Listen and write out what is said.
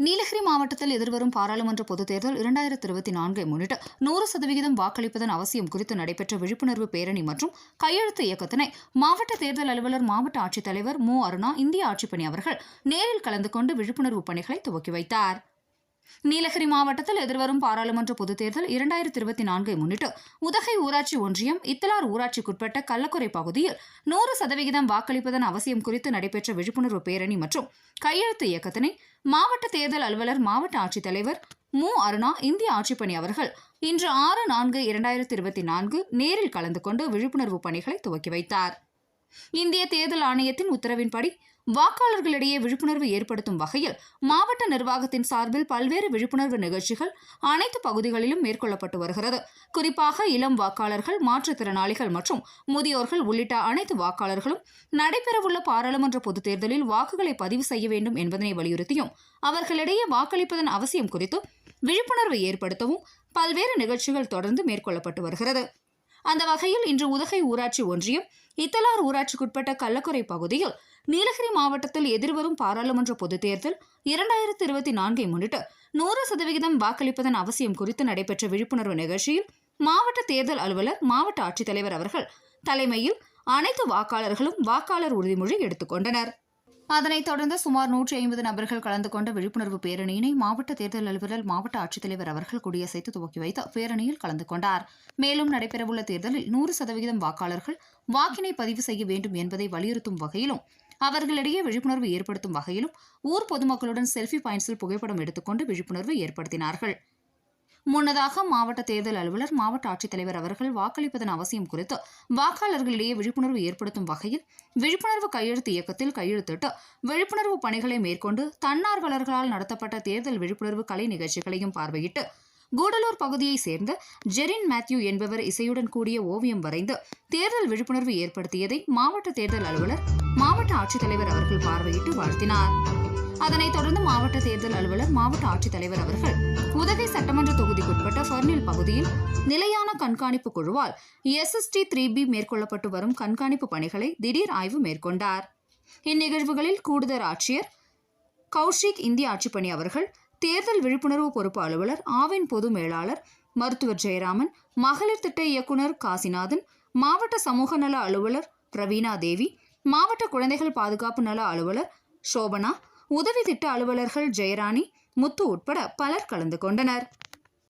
நீலகிரி மாவட்டத்தில் எதிர்வரும் பாராளுமன்ற பொதுத் தேர்தல் இரண்டாயிரத்தி இருபத்தி நான்கை முன்னிட்டு நூறு சதவிகிதம் வாக்களிப்பதன் அவசியம் குறித்து நடைபெற்ற விழிப்புணர்வு பேரணி மற்றும் கையெழுத்து இயக்கத்தினை மாவட்ட தேர்தல் அலுவலர் மாவட்ட ஆட்சித்தலைவர் மு அருணா இந்திய ஆட்சிப்பணி அவர்கள் நேரில் கலந்து கொண்டு விழிப்புணர்வு பணிகளை துவக்கி வைத்தார். நீலகிரி மாவட்டத்தில் எதிர்வரும் பாராளுமன்ற பொதுத் தேர்தல் இரண்டாயிரத்தி இருபத்தி நான்கை முன்னிட்டு உதகை ஊராட்சி ஒன்றியம் இத்தலார் ஊராட்சிக்குட்பட்ட கள்ளக்குறை பகுதியில் நூறு சதவிகிதம் வாக்களிப்பதன் அவசியம் குறித்து நடைபெற்ற விழிப்புணர்வு பேரணி மற்றும் கையெழுத்து இயக்கத்தினை மாவட்ட தேர்தல் அலுவலர் மாவட்ட ஆட்சித்தலைவர் மு. அருணா இந்திய ஆட்சிப்பணி அவர்கள் இன்று ஆறு நான்கு இரண்டாயிரத்தி இருபத்தி நான்கு நேரில் கலந்து கொண்டு விழிப்புணர்வு பணிகளை துவக்கி வைத்தார். இந்திய தேர்தல் ஆணையத்தின் உத்தரவின்படி வாக்காளர்களிடையே விழிப்புணர்வு ஏற்படுத்தும் வகையில் மாவட்ட நிர்வாகத்தின் சார்பில் பல்வேறு விழிப்புணர்வு நிகழ்ச்சிகள் அனைத்து பகுதிகளிலும் மேற்கொள்ளப்பட்டு வருகிறது. குறிப்பாக இளம் வாக்காளர்கள் மாற்றுத்திறனாளிகள் மற்றும் முதியோர்கள் உள்ளிட்ட அனைத்து வாக்காளர்களும் நடைபெறவுள்ள பாராளுமன்ற பொதுத் தேர்தலில் வாக்குகளை பதிவு செய்ய வேண்டும் என்பதனை வலியுறுத்தியும் அவர்களிடையே வாக்களிப்பதன் அவசியம் குறித்து விழிப்புணர்வு ஏற்படுத்தவும் பல்வேறு நிகழ்ச்சிகள் தொடர்ந்து மேற்கொள்ளப்பட்டு வருகிறது. அந்த வகையில் இன்று உதகை ஊராட்சி ஒன்றியம் இத்தலார் ஊராட்சிக்குட்பட்ட கள்ளக்குறை பகுதியில் நீலகிரி மாவட்டத்தில் எதிர்வரும் பாராளுமன்ற பொதுத் தேர்தல் இரண்டாயிரத்தி இருபத்தி நான்கை முன்னிட்டு நூறு சதவிகிதம் வாக்களிப்பதன் அவசியம் குறித்து நடைபெற்ற விழிப்புணர்வு நிகழ்ச்சியில் மாவட்ட தேர்தல் அலுவலர் மாவட்ட ஆட்சித்தலைவர் அவர்கள் தலைமையில் அனைத்து வாக்காளர்களும் வாக்காளர் உறுதிமொழி எடுத்துக்கொண்டனர் அதனைத் தொடர்ந்து சுமார் நூற்றி ஐம்பது நபர்கள் கலந்து கொண்ட விழிப்புணர்வு பேரணியினை மாவட்ட தேர்தல் அலுவலர் மாவட்ட ஆட்சித்தலைவர் அவர்கள் கொடியசைத்து துவக்கி வைத்து பேரணியில் கலந்து கொண்டார். மேலும் நடைபெறவுள்ள தேர்தலில் நூறு சதவிகிதம் வாக்காளர்கள் வாக்கினை பதிவு செய்ய வேண்டும் என்பதை வலியுறுத்தும் வகையிலும் அவர்களிடையே விழிப்புணர்வு ஏற்படுத்தும் வகையிலும் ஊர் பொதுமக்களுடன் செல்ஃபி பாயிண்ட்ஸில் புகைப்படம் எடுத்துக்கொண்டு விழிப்புணர்வு ஏற்படுத்தினார்கள். முன்னதாக மாவட்ட தேர்தல் அலுவலர் மாவட்ட ஆட்சித்தலைவர் அவர்கள் வாக்களிப்பதன் அவசியம் குறித்து வாக்காளர்களிடையே விழிப்புணர்வு ஏற்படுத்தும் வகையில் விழிப்புணர்வு கையெழுத்து இயக்கத்தில் கையெழுத்திட்டு விழிப்புணர்வு பணிகளை மேற்கொண்டு தன்னார்வலர்களால் நடத்தப்பட்ட தேர்தல் விழிப்புணர்வு கலை நிகழ்ச்சிகளையும் பார்வையிட்டு கூடலூர் பகுதியைச் சேர்ந்த ஜெரின் மேத்யூ என்பவர் இசையுடன் கூடிய ஓவியம் வரைந்து தேர்தல் விழிப்புணர்வு ஏற்படுத்தியதை மாவட்ட தேர்தல் அலுவலர் மாவட்ட ஆட்சித்தலைவர் அவர்கள் பார்வையிட்டு வாழ்த்தினார். அதனைத் தொடர்ந்து மாவட்ட தேர்தல் அலுவலர் மாவட்ட ஆட்சித்தலைவர் அவர்கள் உதவி கர்னில் பகுதியில் நிலையான கண்காணிப்பு குழுவால் எஸ்எஸ்டி த்ரீ பி மேற்கொள்ளப்பட்டு வரும் கண்காணிப்பு பணிகளை திடீர் ஆய்வு மேற்கொண்டார். இந்நிகழ்வுகளில் கூடுதல் ஆட்சியர் கௌஷிக் இந்திய ஆட்சிப்பணி அவர்கள் தேர்தல் விழிப்புணர்வு பொறுப்பு அலுவலர் ஆவின் பொது மேலாளர் மருத்துவர் ஜெயராமன் மகளிர் திட்ட இயக்குனர் காசிநாதன் மாவட்ட சமூக நல அலுவலர் பிரவீணா தேவி மாவட்ட குழந்தைகள் பாதுகாப்பு நல அலுவலர் சோபனா உதவி திட்ட அலுவலர்கள் ஜெயராணி முத்து உட்பட பலர் கலந்து கொண்டனர்.